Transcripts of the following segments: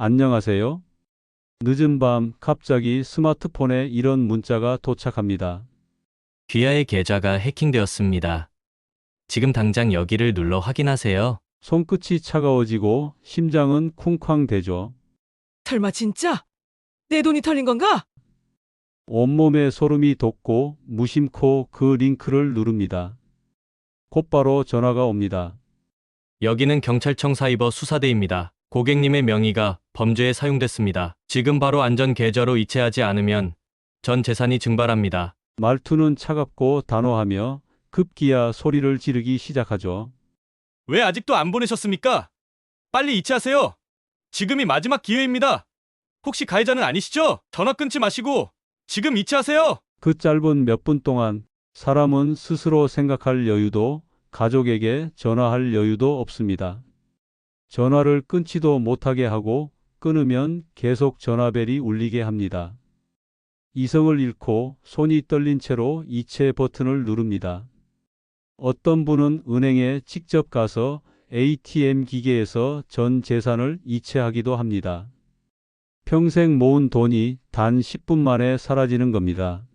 안녕하세요. 늦은 밤 갑자기 스마트폰에 이런 문자가 도착합니다. 귀하의 계좌가 해킹되었습니다. 지금 당장 여기를 눌러 확인하세요. 손끝이 차가워지고 심장은 쿵쾅 대죠. 설마 진짜? 내 돈이 털린 건가? 온몸에 소름이 돋고 무심코 그 링크를 누릅니다. 곧바로 전화가 옵니다. 여기는 경찰청 사이버 수사대입니다. 고객님의 명의가 범죄에 사용됐습니다. 지금 바로 안전 계좌로 이체하지 않으면 전 재산이 증발합니다. 말투는 차갑고 단호하며 급기야 소리를 지르기 시작하죠. 왜 아직도 안 보내셨습니까? 빨리 이체하세요. 지금이 마지막 기회입니다. 혹시 가해자는 아니시죠? 전화 끊지 마시고 지금 이체하세요. 그 짧은 몇 분 동안 사람은 스스로 생각할 여유도 가족에게 전화할 여유도 없습니다. 전화를 끊지도 못하게 하고 끊으면 계속 전화벨이 울리게 합니다. 이성을 잃고 손이 떨린 채로 이체 버튼을 누릅니다. 어떤 분은 은행에 직접 가서 ATM 기계에서 전 재산을 이체하기도 합니다. 평생 모은 돈이 단 10분 만에 사라지는 겁니다.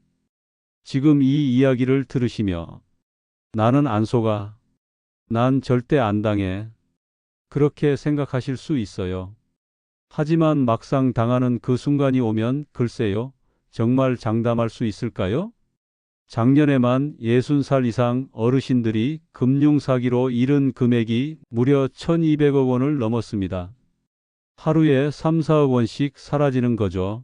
지금 이 이야기를 들으시며 나는 안 속아. 난 절대 안 당해. 그렇게 생각하실 수 있어요. 하지만 막상 당하는 그 순간이 오면 글쎄요. 정말 장담할 수 있을까요? 작년에만 60살 이상 어르신들이 금융 사기로 잃은 금액이 무려 1200억 원을 넘었습니다. 하루에 3, 4억 원씩 사라지는 거죠.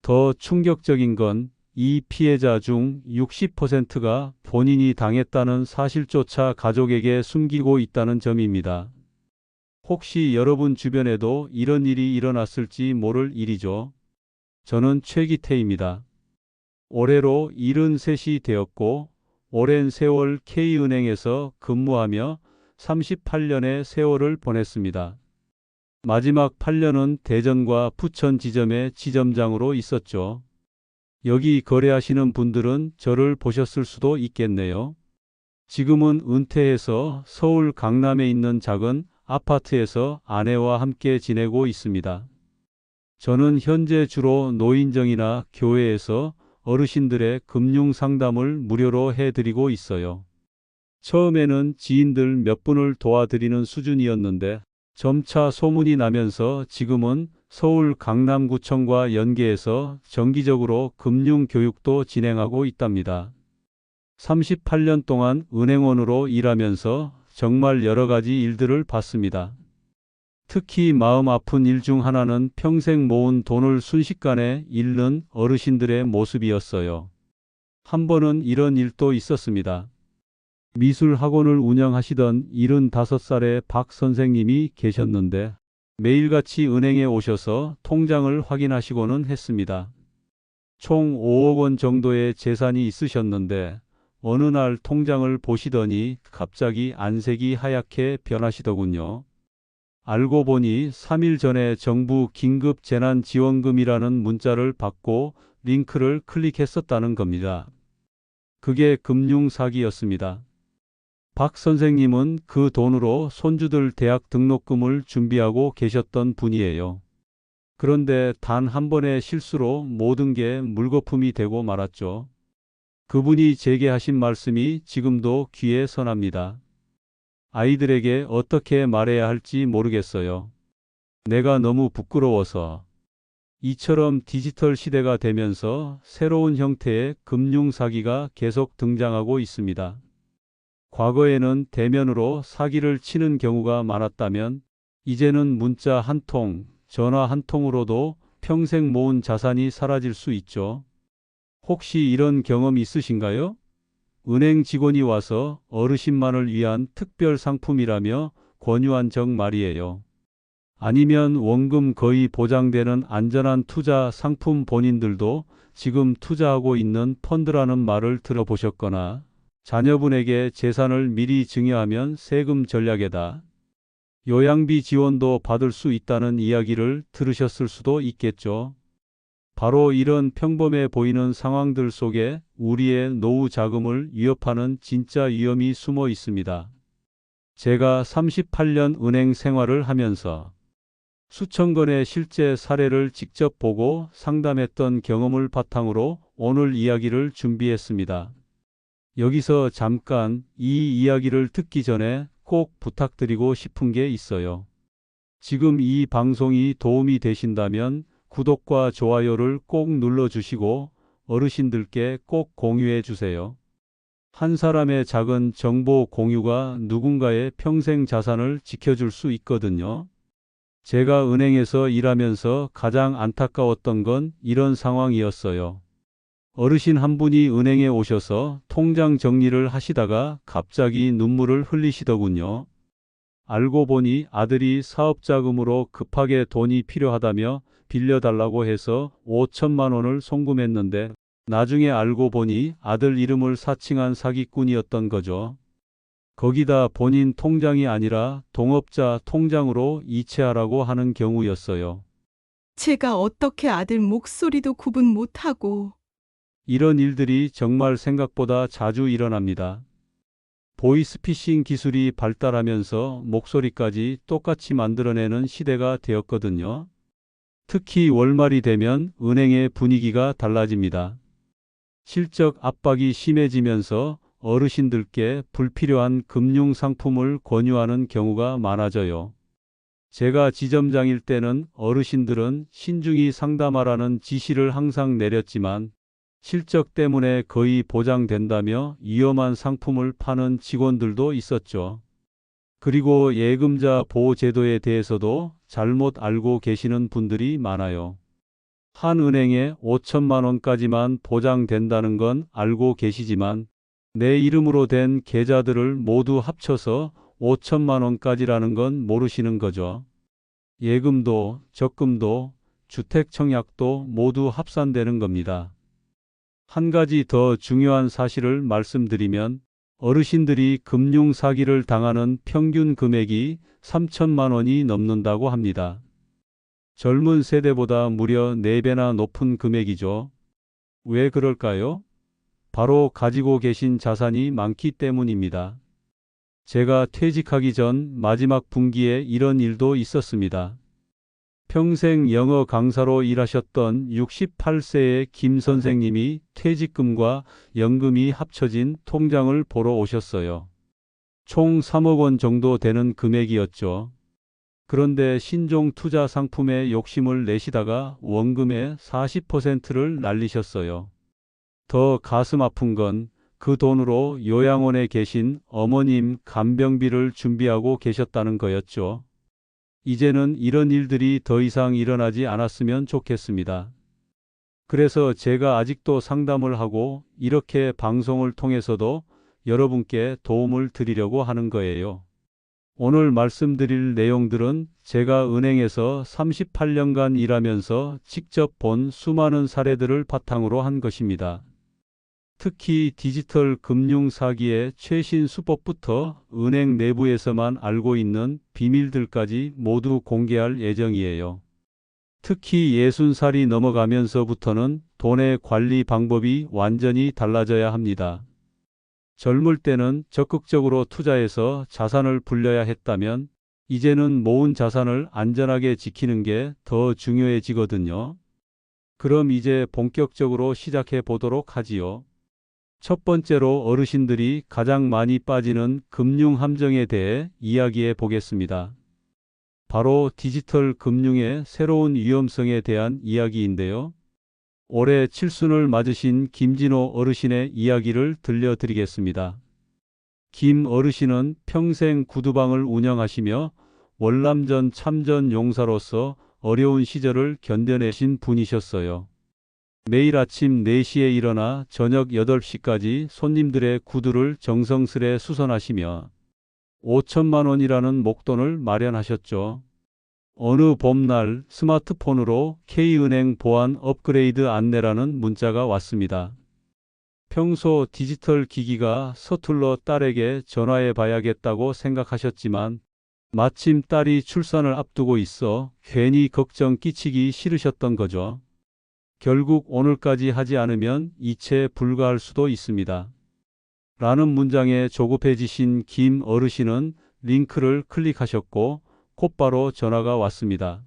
더 충격적인 건 이 피해자 중 60%가 본인이 당했다는 사실조차 가족에게 숨기고 있다는 점입니다. 혹시 여러분 주변에도 이런 일이 일어났을지 모를 일이죠. 저는 최기태입니다. 올해로 73이 되었고 오랜 세월 K은행에서 근무하며 38년의 세월을 보냈습니다. 마지막 8년은 대전과 부천 지점의 지점장으로 있었죠. 여기 거래하시는 분들은 저를 보셨을 수도 있겠네요. 지금은 은퇴해서 서울 강남에 있는 작은 아파트에서 아내와 함께 지내고 있습니다. 저는 현재 주로 노인정이나 교회에서 어르신들의 금융 상담을 무료로 해드리고 있어요. 처음에는 지인들 몇 분을 도와드리는 수준이었는데 점차 소문이 나면서 지금은 서울 강남구청과 연계해서 정기적으로 금융 교육도 진행하고 있답니다. 38년 동안 은행원으로 일하면서 정말 여러 가지 일들을 봤습니다. 특히 마음 아픈 일 중 하나는 평생 모은 돈을 순식간에 잃는 어르신들의 모습이었어요. 한 번은 이런 일도 있었습니다. 미술 학원을 운영하시던 75살의 박 선생님이 계셨는데 매일같이 은행에 오셔서 통장을 확인하시고는 했습니다. 총 5억 원 정도의 재산이 있으셨는데 어느 날 통장을 보시더니 갑자기 안색이 하얗게 변하시더군요. 알고 보니 3일 전에 정부 긴급 재난지원금이라는 문자를 받고 링크를 클릭했었다는 겁니다. 그게 금융사기였습니다. 박 선생님은 그 돈으로 손주들 대학 등록금을 준비하고 계셨던 분이에요. 그런데 단 한 번의 실수로 모든 게 물거품이 되고 말았죠. 그분이 제게 하신 말씀이 지금도 귀에 선합니다. 아이들에게 어떻게 말해야 할지 모르겠어요. 내가 너무 부끄러워서. 이처럼 디지털 시대가 되면서 새로운 형태의 금융 사기가 계속 등장하고 있습니다. 과거에는 대면으로 사기를 치는 경우가 많았다면 이제는 문자 한 통, 전화 한 통으로도 평생 모은 자산이 사라질 수 있죠. 혹시 이런 경험 있으신가요? 은행 직원이 와서 어르신만을 위한 특별 상품이라며 권유한 적 말이에요. 아니면 원금 거의 보장되는 안전한 투자 상품 본인들도 지금 투자하고 있는 펀드라는 말을 들어보셨거나 자녀분에게 재산을 미리 증여하면 세금 전략에다 요양비 지원도 받을 수 있다는 이야기를 들으셨을 수도 있겠죠. 바로 이런 평범해 보이는 상황들 속에 우리의 노후 자금을 위협하는 진짜 위험이 숨어 있습니다. 제가 38년 은행 생활을 하면서 수천 건의 실제 사례를 직접 보고 상담했던 경험을 바탕으로 오늘 이야기를 준비했습니다. 여기서 잠깐 이 이야기를 듣기 전에 꼭 부탁드리고 싶은 게 있어요. 지금 이 방송이 도움이 되신다면 구독과 좋아요를 꼭 눌러주시고 어르신들께 꼭 공유해 주세요. 한 사람의 작은 정보 공유가 누군가의 평생 자산을 지켜줄 수 있거든요. 제가 은행에서 일하면서 가장 안타까웠던 건 이런 상황이었어요. 어르신 한 분이 은행에 오셔서 통장 정리를 하시다가 갑자기 눈물을 흘리시더군요. 알고 보니 아들이 사업자금으로 급하게 돈이 필요하다며 빌려달라고 해서 5천만 원을 송금했는데 나중에 알고 보니 아들 이름을 사칭한 사기꾼이었던 거죠. 거기다 본인 통장이 아니라 동업자 통장으로 이체하라고 하는 경우였어요. 제가 어떻게 아들 목소리도 구분 못하고 이런 일들이 정말 생각보다 자주 일어납니다. 보이스피싱 기술이 발달하면서 목소리까지 똑같이 만들어내는 시대가 되었거든요. 특히 월말이 되면 은행의 분위기가 달라집니다. 실적 압박이 심해지면서 어르신들께 불필요한 금융 상품을 권유하는 경우가 많아져요. 제가 지점장일 때는 어르신들은 신중히 상담하라는 지시를 항상 내렸지만 실적 때문에 거의 보장된다며 위험한 상품을 파는 직원들도 있었죠. 그리고 예금자 보호제도에 대해서도 잘못 알고 계시는 분들이 많아요. 한 은행에 5천만 원까지만 보장된다는 건 알고 계시지만 내 이름으로 된 계좌들을 모두 합쳐서 5천만 원까지라는 건 모르시는 거죠. 예금도 적금도 주택 청약도 모두 합산되는 겁니다. 한 가지 더 중요한 사실을 말씀드리면 어르신들이 금융 사기를 당하는 평균 금액이 3천만 원이 넘는다고 합니다. 젊은 세대보다 무려 4배나 높은 금액이죠. 왜 그럴까요? 바로 가지고 계신 자산이 많기 때문입니다. 제가 퇴직하기 전 마지막 분기에 이런 일도 있었습니다. 평생 영어 강사로 일하셨던 68세의 김 선생님이 퇴직금과 연금이 합쳐진 통장을 보러 오셨어요. 총 3억 원 정도 되는 금액이었죠. 그런데 신종 투자 상품에 욕심을 내시다가 원금의 40%를 날리셨어요. 더 가슴 아픈 건 그 돈으로 요양원에 계신 어머님 간병비를 준비하고 계셨다는 거였죠. 이제는 이런 일들이 더 이상 일어나지 않았으면 좋겠습니다. 그래서 제가 아직도 상담을 하고 이렇게 방송을 통해서도 여러분께 도움을 드리려고 하는 거예요. 오늘 말씀드릴 내용들은 제가 은행에서 38년간 일하면서 직접 본 수많은 사례들을 바탕으로 한 것입니다. 특히 디지털 금융 사기의 최신 수법부터 은행 내부에서만 알고 있는 비밀들까지 모두 공개할 예정이에요. 특히 60살이 넘어가면서부터는 돈의 관리 방법이 완전히 달라져야 합니다. 젊을 때는 적극적으로 투자해서 자산을 불려야 했다면 이제는 모은 자산을 안전하게 지키는 게 더 중요해지거든요. 그럼 이제 본격적으로 시작해 보도록 하지요. 첫 번째로 어르신들이 가장 많이 빠지는 금융 함정에 대해 이야기해 보겠습니다. 바로 디지털 금융의 새로운 위험성에 대한 이야기인데요. 올해 칠순을 맞으신 김진호 어르신의 이야기를 들려드리겠습니다. 김 어르신은 평생 구두방을 운영하시며 월남전 참전 용사로서 어려운 시절을 견뎌내신 분이셨어요. 매일 아침 4시에 일어나 저녁 8시까지 손님들의 구두를 정성스레 수선하시며 5천만 원이라는 목돈을 마련하셨죠. 어느 봄날 스마트폰으로 K은행 보안 업그레이드 안내라는 문자가 왔습니다. 평소 디지털 기기가 서툴러 딸에게 전화해 봐야겠다고 생각하셨지만 마침 딸이 출산을 앞두고 있어 괜히 걱정 끼치기 싫으셨던 거죠. 결국 오늘까지 하지 않으면 이체 불가할 수도 있습니다. 라는 문장에 조급해지신 김 어르신은 링크를 클릭하셨고 곧바로 전화가 왔습니다.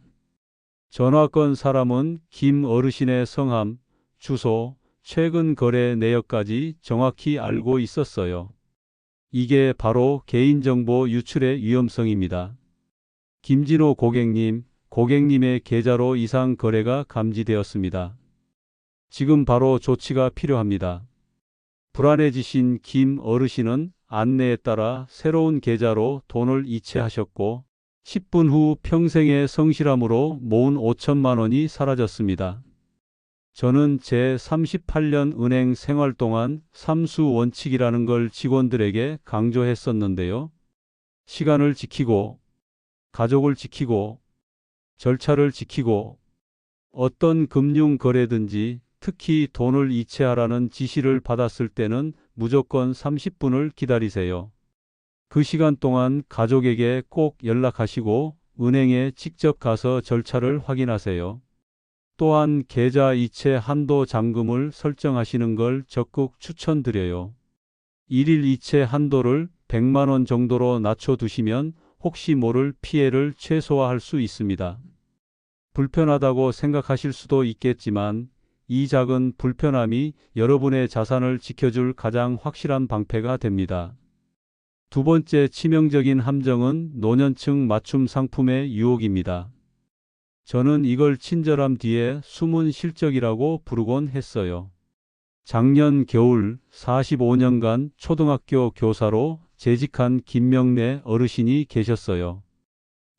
전화 건 사람은 김 어르신의 성함, 주소, 최근 거래 내역까지 정확히 알고 있었어요. 이게 바로 개인정보 유출의 위험성입니다. 김진호 고객님, 고객님의 계좌로 이상 거래가 감지되었습니다. 지금 바로 조치가 필요합니다. 불안해지신 김 어르신은 안내에 따라 새로운 계좌로 돈을 이체하셨고 10분 후 평생의 성실함으로 모은 5천만 원이 사라졌습니다. 저는 제 38년 은행 생활 동안 삼수 원칙이라는 걸 직원들에게 강조했었는데요. 시간을 지키고, 가족을 지키고, 절차를 지키고, 어떤 금융 거래든지 특히 돈을 이체하라는 지시를 받았을 때는 무조건 30분을 기다리세요. 그 시간 동안 가족에게 꼭 연락하시고 은행에 직접 가서 절차를 확인하세요. 또한 계좌 이체 한도 잠금을 설정하시는 걸 적극 추천드려요. 일일 이체 한도를 100만 원 정도로 낮춰 두시면 혹시 모를 피해를 최소화할 수 있습니다. 불편하다고 생각하실 수도 있겠지만 이 작은 불편함이 여러분의 자산을 지켜줄 가장 확실한 방패가 됩니다. 두 번째 치명적인 함정은 노년층 맞춤 상품의 유혹입니다. 저는 이걸 친절함 뒤에 숨은 실적이라고 부르곤 했어요. 작년 겨울 45년간 초등학교 교사로 재직한 김명래 어르신이 계셨어요.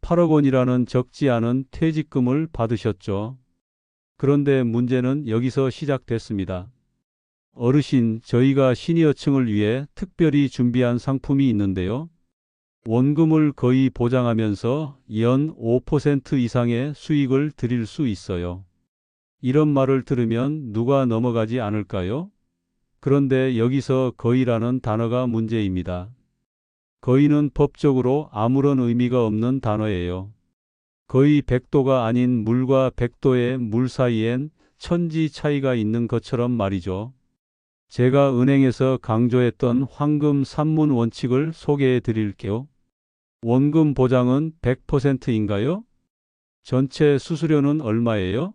8억 원이라는 적지 않은 퇴직금을 받으셨죠. 그런데 문제는 여기서 시작됐습니다. 어르신, 저희가 시니어층을 위해 특별히 준비한 상품이 있는데요. 원금을 거의 보장하면서 연 5% 이상의 수익을 드릴 수 있어요. 이런 말을 들으면 누가 넘어가지 않을까요? 그런데 여기서 거의라는 단어가 문제입니다. 거의는 법적으로 아무런 의미가 없는 단어예요. 거의 100도가 아닌 물과 100도의 물 사이엔 천지 차이가 있는 것처럼 말이죠. 제가 은행에서 강조했던 황금 산문 원칙을 소개해 드릴게요. 원금 보장은 100%인가요? 전체 수수료는 얼마예요?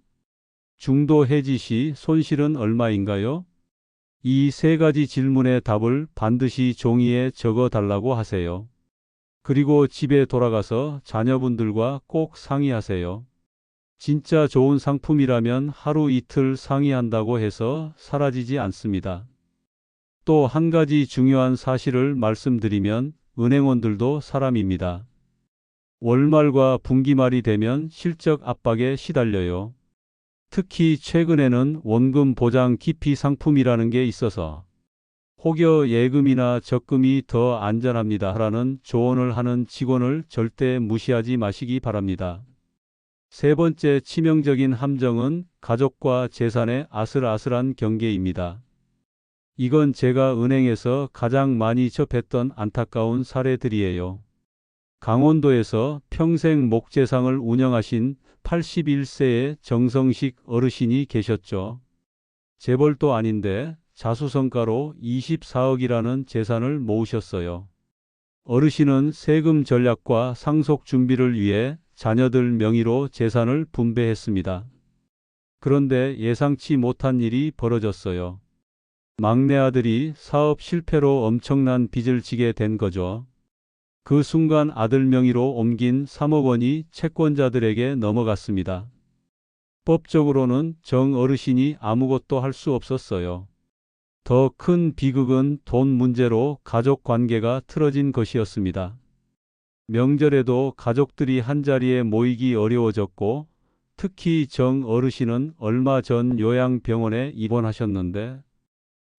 중도 해지 시 손실은 얼마인가요? 이 세 가지 질문의 답을 반드시 종이에 적어 달라고 하세요. 그리고 집에 돌아가서 자녀분들과 꼭 상의하세요. 진짜 좋은 상품이라면 하루 이틀 상의한다고 해서 사라지지 않습니다. 또 한 가지 중요한 사실을 말씀드리면 은행원들도 사람입니다. 월말과 분기말이 되면 실적 압박에 시달려요. 특히 최근에는 원금 보장 기피 상품이라는 게 있어서 혹여 예금이나 적금이 더 안전합니다. 라는 조언을 하는 직원을 절대 무시하지 마시기 바랍니다. 세 번째 치명적인 함정은 가족과 재산의 아슬아슬한 경계입니다. 이건 제가 은행에서 가장 많이 접했던 안타까운 사례들이에요. 강원도에서 평생 목재상을 운영하신 81세의 정성식 어르신이 계셨죠. 재벌도 아닌데 자수성가로 24억이라는 재산을 모으셨어요. 어르신은 세금 전략과 상속 준비를 위해 자녀들 명의로 재산을 분배했습니다. 그런데 예상치 못한 일이 벌어졌어요. 막내 아들이 사업 실패로 엄청난 빚을 지게 된 거죠. 그 순간 아들 명의로 옮긴 3억 원이 채권자들에게 넘어갔습니다. 법적으로는 정 어르신이 아무것도 할 수 없었어요. 더 큰 비극은 돈 문제로 가족 관계가 틀어진 것이었습니다. 명절에도 가족들이 한자리에 모이기 어려워졌고 특히 정 어르신은 얼마 전 요양병원에 입원하셨는데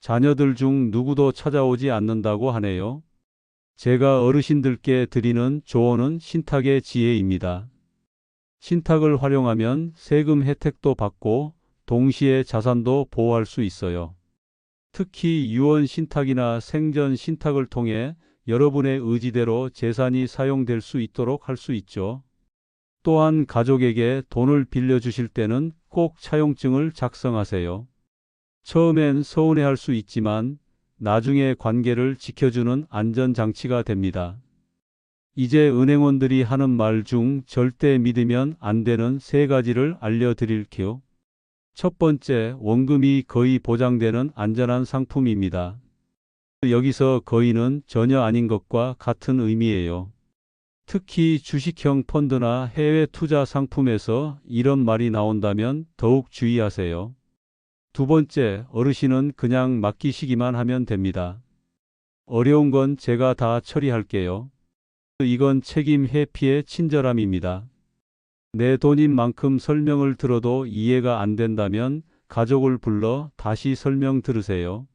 자녀들 중 누구도 찾아오지 않는다고 하네요. 제가 어르신들께 드리는 조언은 신탁의 지혜입니다. 신탁을 활용하면 세금 혜택도 받고 동시에 자산도 보호할 수 있어요. 특히 유언 신탁이나 생전 신탁을 통해 여러분의 의지대로 재산이 사용될 수 있도록 할 수 있죠. 또한 가족에게 돈을 빌려주실 때는 꼭 차용증을 작성하세요. 처음엔 서운해할 수 있지만 나중에 관계를 지켜주는 안전장치가 됩니다. 이제 은행원들이 하는 말 중 절대 믿으면 안 되는 세 가지를 알려드릴게요. 첫 번째, 원금이 거의 보장되는 안전한 상품입니다. 여기서 거의는 전혀 아닌 것과 같은 의미예요. 특히 주식형 펀드나 해외 투자 상품에서 이런 말이 나온다면 더욱 주의하세요. 두 번째, 어르신은 그냥 맡기시기만 하면 됩니다. 어려운 건 제가 다 처리할게요. 이건 책임 회피의 친절함입니다. 내 돈인 만큼 설명을 들어도 이해가 안 된다면 가족을 불러 다시 설명 들으세요.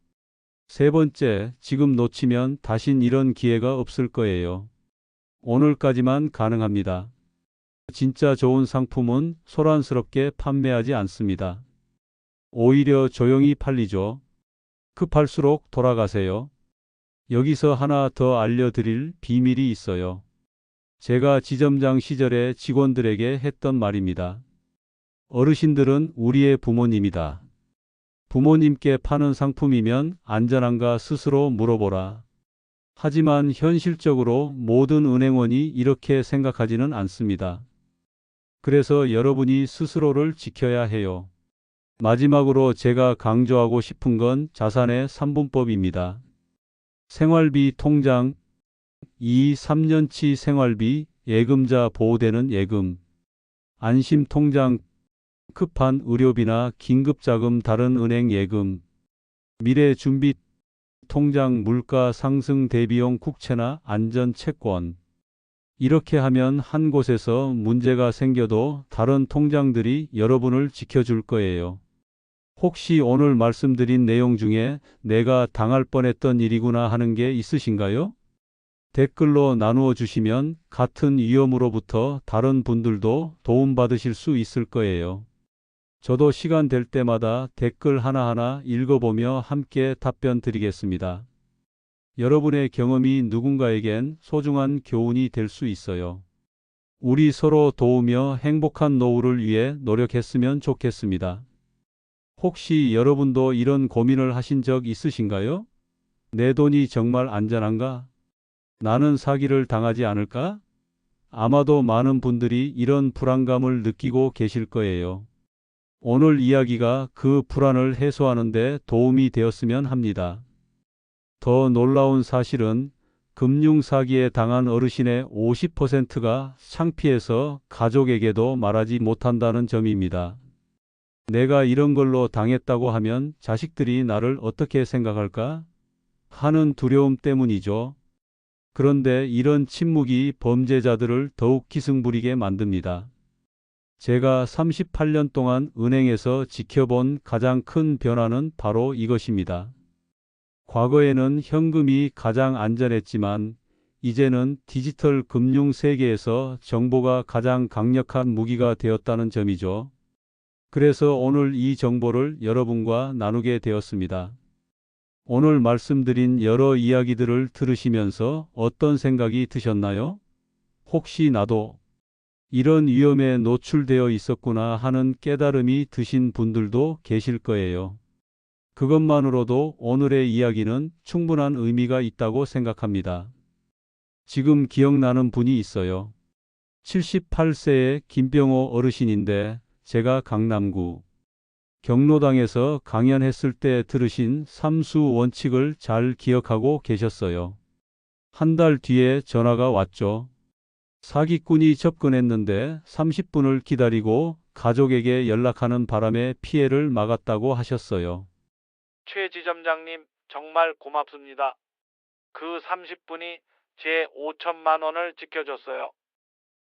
세 번째, 지금 놓치면 다신 이런 기회가 없을 거예요. 오늘까지만 가능합니다. 진짜 좋은 상품은 소란스럽게 판매하지 않습니다. 오히려 조용히 팔리죠. 급할수록 돌아가세요. 여기서 하나 더 알려드릴 비밀이 있어요. 제가 지점장 시절에 직원들에게 했던 말입니다. 어르신들은 우리의 부모님이다. 부모님께 파는 상품이면 안전한가 스스로 물어보라. 하지만 현실적으로 모든 은행원이 이렇게 생각하지는 않습니다. 그래서 여러분이 스스로를 지켜야 해요. 마지막으로 제가 강조하고 싶은 건 자산의 3분법입니다. 생활비 통장, 2, 3년치 생활비, 예금자 보호되는 예금, 안심 통장, 급한 의료비나 긴급자금 다른 은행 예금, 미래 준비 통장 물가 상승 대비용 국채나 안전 채권. 이렇게 하면 한 곳에서 문제가 생겨도 다른 통장들이 여러분을 지켜줄 거예요. 혹시 오늘 말씀드린 내용 중에 내가 당할 뻔했던 일이구나 하는 게 있으신가요? 댓글로 나누어 주시면 같은 위험으로부터 다른 분들도 도움받으실 수 있을 거예요. 저도 시간 될 때마다 댓글 하나하나 읽어보며 함께 답변 드리겠습니다. 여러분의 경험이 누군가에겐 소중한 교훈이 될 수 있어요. 우리 서로 도우며 행복한 노후를 위해 노력했으면 좋겠습니다. 혹시 여러분도 이런 고민을 하신 적 있으신가요? 내 돈이 정말 안전한가? 나는 사기를 당하지 않을까? 아마도 많은 분들이 이런 불안감을 느끼고 계실 거예요. 오늘 이야기가 그 불안을 해소하는 데 도움이 되었으면 합니다. 더 놀라운 사실은 금융 사기에 당한 어르신의 50%가 창피해서 가족에게도 말하지 못한다는 점입니다. 내가 이런 걸로 당했다고 하면 자식들이 나를 어떻게 생각할까? 하는 두려움 때문이죠. 그런데 이런 침묵이 범죄자들을 더욱 기승부리게 만듭니다. 제가 38년 동안 은행에서 지켜본 가장 큰 변화는 바로 이것입니다. 과거에는 현금이 가장 안전했지만 이제는 디지털 금융 세계에서 정보가 가장 강력한 무기가 되었다는 점이죠. 그래서 오늘 이 정보를 여러분과 나누게 되었습니다. 오늘 말씀드린 여러 이야기들을 들으시면서 어떤 생각이 드셨나요? 혹시 나도 이런 위험에 노출되어 있었구나 하는 깨달음이 드신 분들도 계실 거예요. 그것만으로도 오늘의 이야기는 충분한 의미가 있다고 생각합니다. 지금 기억나는 분이 있어요. 78세의 김병호 어르신인데 제가 강남구 경로당에서 강연했을 때 들으신 삼수 원칙을 잘 기억하고 계셨어요. 한 달 뒤에 전화가 왔죠. 사기꾼이 접근했는데 30분을 기다리고 가족에게 연락하는 바람에 피해를 막았다고 하셨어요. 최 지점장님, 정말 고맙습니다. 그 30분이 제 5천만 원을 지켜줬어요.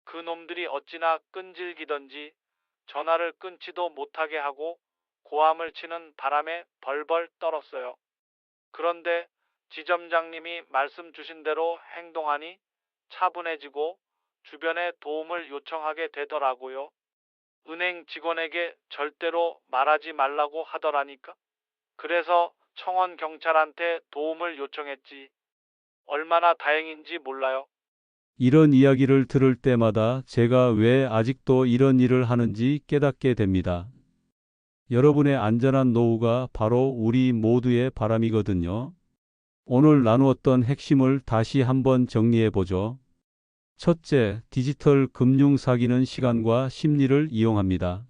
그 놈들이 어찌나 끈질기던지 전화를 끊지도 못하게 하고 고함을 치는 바람에 벌벌 떨었어요. 그런데 지점장님이 말씀 주신 대로 행동하니 차분해지고 주변에 도움을 요청하게 되더라고요. 은행 직원에게 절대로 말하지 말라고 하더라니까. 그래서 청원 경찰한테 도움을 요청했지. 얼마나 다행인지 몰라요. 이런 이야기를 들을 때마다 제가 왜 아직도 이런 일을 하는지 깨닫게 됩니다. 여러분의 안전한 노후가 바로 우리 모두의 바람이거든요. 오늘 나누었던 핵심을 다시 한번 정리해 보죠. 첫째, 디지털 금융 사기는 시간과 심리를 이용합니다.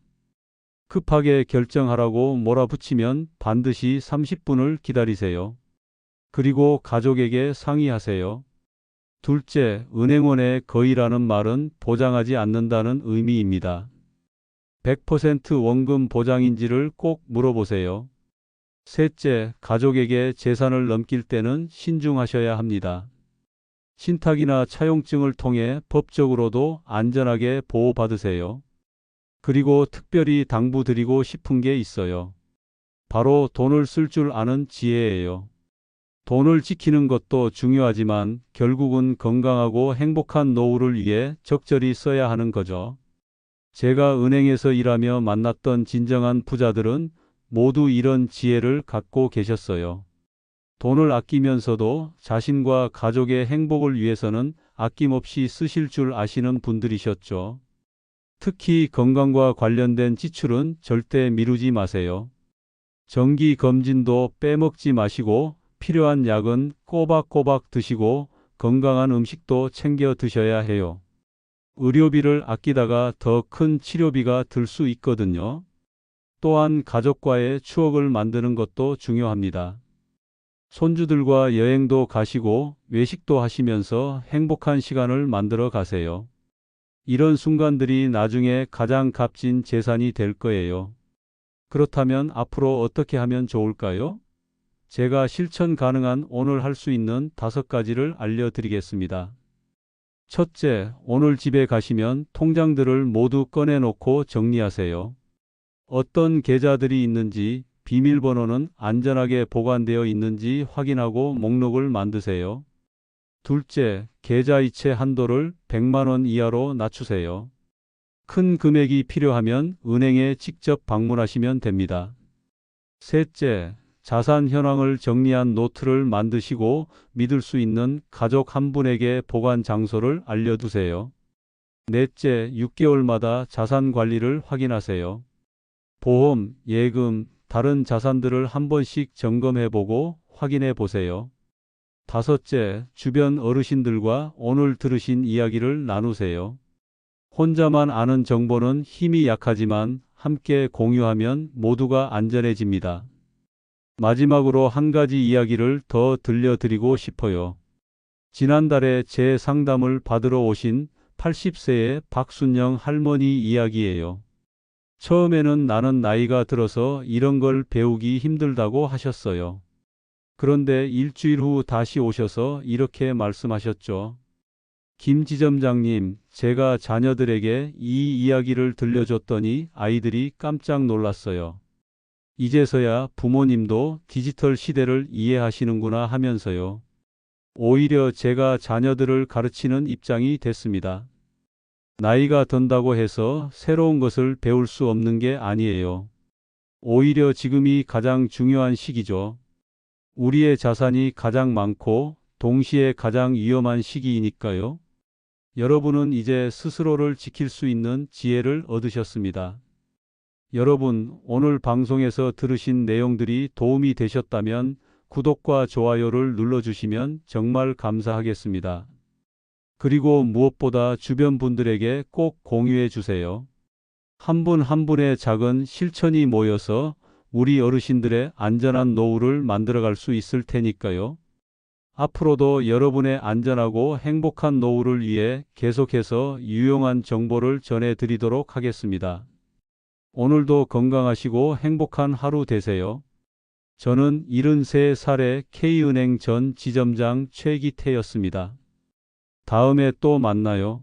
급하게 결정하라고 몰아붙이면 반드시 30분을 기다리세요. 그리고 가족에게 상의하세요. 둘째, 은행원의 거의라는 말은 보장하지 않는다는 의미입니다. 100% 원금 보장인지를 꼭 물어보세요. 셋째, 가족에게 재산을 넘길 때는 신중하셔야 합니다. 신탁이나 차용증을 통해 법적으로도 안전하게 보호받으세요. 그리고 특별히 당부드리고 싶은 게 있어요. 바로 돈을 쓸 줄 아는 지혜예요. 돈을 지키는 것도 중요하지만 결국은 건강하고 행복한 노후를 위해 적절히 써야 하는 거죠. 제가 은행에서 일하며 만났던 진정한 부자들은 모두 이런 지혜를 갖고 계셨어요. 돈을 아끼면서도 자신과 가족의 행복을 위해서는 아낌없이 쓰실 줄 아시는 분들이셨죠. 특히 건강과 관련된 지출은 절대 미루지 마세요. 정기 검진도 빼먹지 마시고 필요한 약은 꼬박꼬박 드시고 건강한 음식도 챙겨 드셔야 해요. 의료비를 아끼다가 더 큰 치료비가 들 수 있거든요. 또한 가족과의 추억을 만드는 것도 중요합니다. 손주들과 여행도 가시고 외식도 하시면서 행복한 시간을 만들어 가세요. 이런 순간들이 나중에 가장 값진 재산이 될 거예요. 그렇다면 앞으로 어떻게 하면 좋을까요? 제가 실천 가능한 오늘 할 수 있는 다섯 가지를 알려드리겠습니다. 첫째, 오늘 집에 가시면 통장들을 모두 꺼내놓고 정리하세요. 어떤 계좌들이 있는지, 비밀번호는 안전하게 보관되어 있는지 확인하고 목록을 만드세요. 둘째, 계좌 이체 한도를 100만 원 이하로 낮추세요. 큰 금액이 필요하면 은행에 직접 방문하시면 됩니다. 셋째, 자산 현황을 정리한 노트를 만드시고 믿을 수 있는 가족 한 분에게 보관 장소를 알려두세요. 넷째, 6개월마다 자산 관리를 확인하세요. 보험, 예금, 다른 자산들을 한 번씩 점검해 보고 확인해 보세요. 다섯째, 주변 어르신들과 오늘 들으신 이야기를 나누세요. 혼자만 아는 정보는 힘이 약하지만 함께 공유하면 모두가 안전해집니다. 마지막으로 한 가지 이야기를 더 들려드리고 싶어요. 지난달에 제 상담을 받으러 오신 80세의 박순영 할머니 이야기예요. 처음에는 나는 나이가 들어서 이런 걸 배우기 힘들다고 하셨어요. 그런데 일주일 후 다시 오셔서 이렇게 말씀하셨죠. 김 지점장님, 제가 자녀들에게 이 이야기를 들려줬더니 아이들이 깜짝 놀랐어요. 이제서야 부모님도 디지털 시대를 이해하시는구나 하면서요. 오히려 제가 자녀들을 가르치는 입장이 됐습니다. 나이가 든다고 해서 새로운 것을 배울 수 없는 게 아니에요. 오히려 지금이 가장 중요한 시기죠. 우리의 자산이 가장 많고 동시에 가장 위험한 시기이니까요. 여러분은 이제 스스로를 지킬 수 있는 지혜를 얻으셨습니다. 여러분, 오늘 방송에서 들으신 내용들이 도움이 되셨다면 구독과 좋아요를 눌러주시면 정말 감사하겠습니다. 그리고 무엇보다 주변 분들에게 꼭 공유해 주세요. 한 분 한 분의 작은 실천이 모여서 우리 어르신들의 안전한 노후를 만들어갈 수 있을 테니까요. 앞으로도 여러분의 안전하고 행복한 노후를 위해 계속해서 유용한 정보를 전해드리도록 하겠습니다. 오늘도 건강하시고 행복한 하루 되세요. 저는 73살의 K은행 전 지점장 최기태였습니다. 다음에 또 만나요.